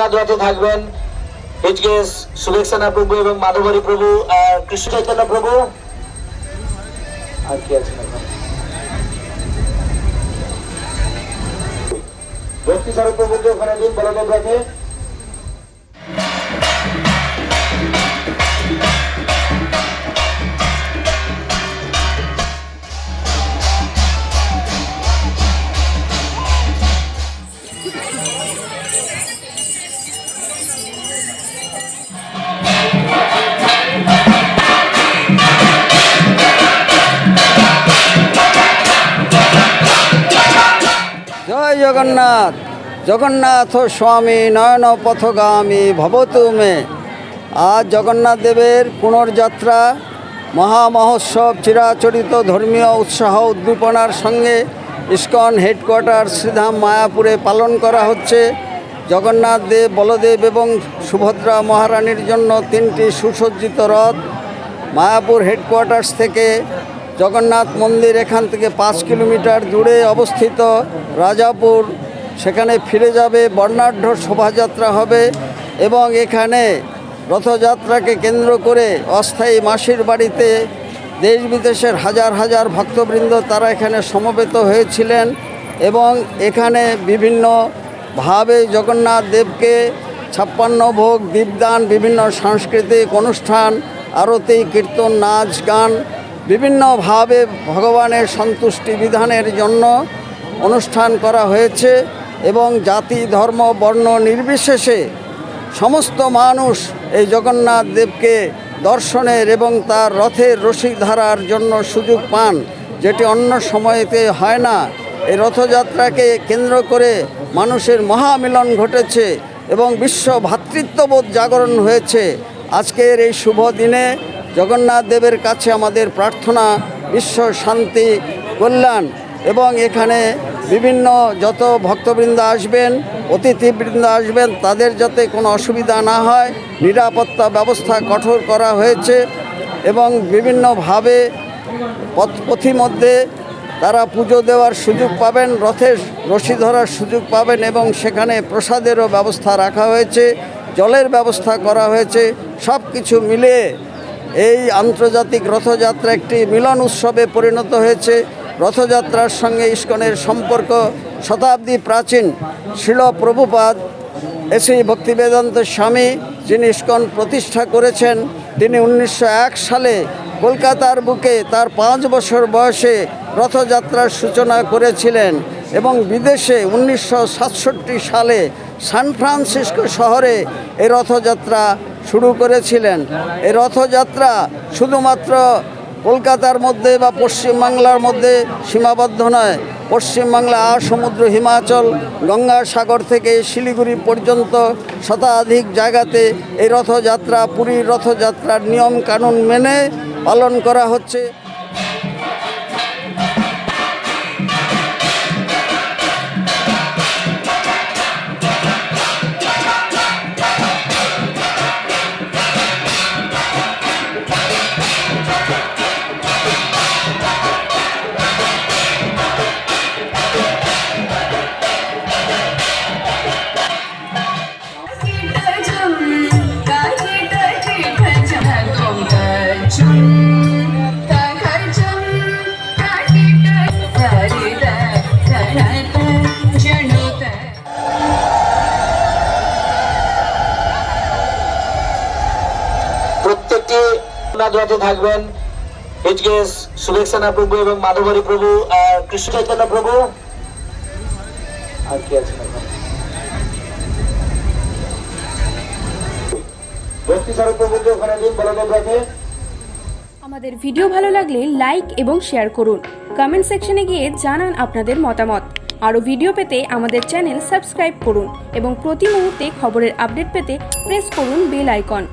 নাদুয়াতে থাকবেন। এইচকেএস সুবেক্সানা প্রভু এবং মাধবরী প্রভু আর কৃষ্ণ চৈতন্য প্রভু। আর কি আছে ভক্তি স্বরূপ প্রভুকে ওখানে দিন বলদেব রাখে জগন্নাথ। জগন্নাথ স্বামী নয়ন পথগামী ভবতু মে। আজ জগন্নাথ দেবের পুনর্যাত্রা, মহামহোৎসব, চিরাচরিত ধর্মীয় উৎসাহ উদ্দীপনার সঙ্গে ইস্কন হেডকোয়ার্টার শ্রীধাম মায়াপুরে পালন করা হচ্ছে। জগন্নাথ দেব, বলদেব এবং সুভদ্রা মহারানীর জন্য তিনটি সুসজ্জিত রথ মায়াপুর হেডকোয়ার্টার্স থেকে জগন্নাথ মন্দির এখান থেকে পাঁচ কিলোমিটার দূরে অবস্থিত রাজাপুর। সেখানে ফিরে যাবে, বর্ণাঢ্য শোভাযাত্রা হবে এবং এখানে রথযাত্রাকে কেন্দ্র করে অস্থায়ী মাসির বাড়িতে দেশ বিদেশের হাজার হাজার ভক্তবৃন্দ তারা এখানে সমবেত হয়েছিলেন এবং এখানে বিভিন্নভাবে জগন্নাথ দেবকে ছাপ্পান্ন ভোগ, দীপদান, বিভিন্ন সাংস্কৃতিক অনুষ্ঠান, আরতি, কীর্তন, নাচ, গান বিভিন্নভাবে ভগবানের সন্তুষ্টি বিধানের জন্য অনুষ্ঠান করা হয়েছে এবং জাতি, ধর্ম, বর্ণ নির্বিশেষে সমস্ত মানুষ এই জগন্নাথ দেবকে দর্শনের এবং তার রথের রশি ধারার জন্য সুযোগ পান, যেটি অন্য সময়তে হয় না। এই রথযাত্রাকে কেন্দ্র করে মানুষের মহামিলন ঘটেছে এবং বিশ্ব ভ্রাতৃত্ববোধ জাগরণ হয়েছে। আজকের এই শুভ দিনে জগন্নাথ দেবের কাছে আমাদের প্রার্থনা বিশ্ব শান্তি, কল্যাণ এবং এখানে বিভিন্ন যত ভক্তবৃন্দ আসবেন, অতিথিবৃন্দ আসবেন, তাদের যাতে কোনো অসুবিধা না হয়, নিরাপত্তা ব্যবস্থা কঠোর করা হয়েছে এবং বিভিন্নভাবে পথ, পথিমধ্যে তারা পুজো দেওয়ার সুযোগ পাবেন, রথের রশি ধরার সুযোগ পাবেন এবং সেখানে প্রসাদেরও ব্যবস্থা রাখা হয়েছে, জলের ব্যবস্থা করা হয়েছে সব কিছু মিলিয়ে এই আন্তর্জাতিক রথযাত্রা একটি মিলন উৎসবে পরিণত হয়েছে। রথযাত্রার সঙ্গে ইস্কনের সম্পর্ক শতাব্দী প্রাচীন। শিল প্রভুপাদ, এসি ভক্তিবেদান্ত স্বামী যিনি ইস্কন প্রতিষ্ঠা করেছেন, তিনি উনিশশো এক সালে কলকাতার বুকে তার পাঁচ বছর বয়সে রথযাত্রার সূচনা করেছিলেন এবং বিদেশে উনিশশো সাতষট্টি সালে সান ফ্রান্সিসকো শহরে এই রথযাত্রা শুরু করেছিলেন। এই রথযাত্রা শুধুমাত্র কলকাতার মধ্যে বা পশ্চিমবাংলার মধ্যে সীমাবদ্ধ নয় পশ্চিমবাংলা সমুদ্র হিমাচল গঙ্গা সাগর থেকে শিলিগুড়ি পর্যন্ত শতাধিক জায়গাতে এই রথযাত্রা, পুরীর রথযাত্রার নিয়ম কানুন মেনে পালন করা হচ্ছে। প্রত্যেকটি নাদুয়াতে থাকবেন। এইচকেএস সুবেক্সানা প্রভু এবং মাধবরী প্রভু আর কৃষ্ণ চৈতন্য প্রভু। আর কি আছে আমাদের ভিডিও ভালো লাগলে লাইক এবং শেয়ার করুন। কমেন্ট সেকশনে গিয়ে জানান আপনাদের মতামত। আরও ভিডিও পেতে আমাদের চ্যানেল সাবস্ক্রাইব করুন এবং প্রতি মুহূর্তে খবরের আপডেট পেতে প্রেস করুন বেল আইকন।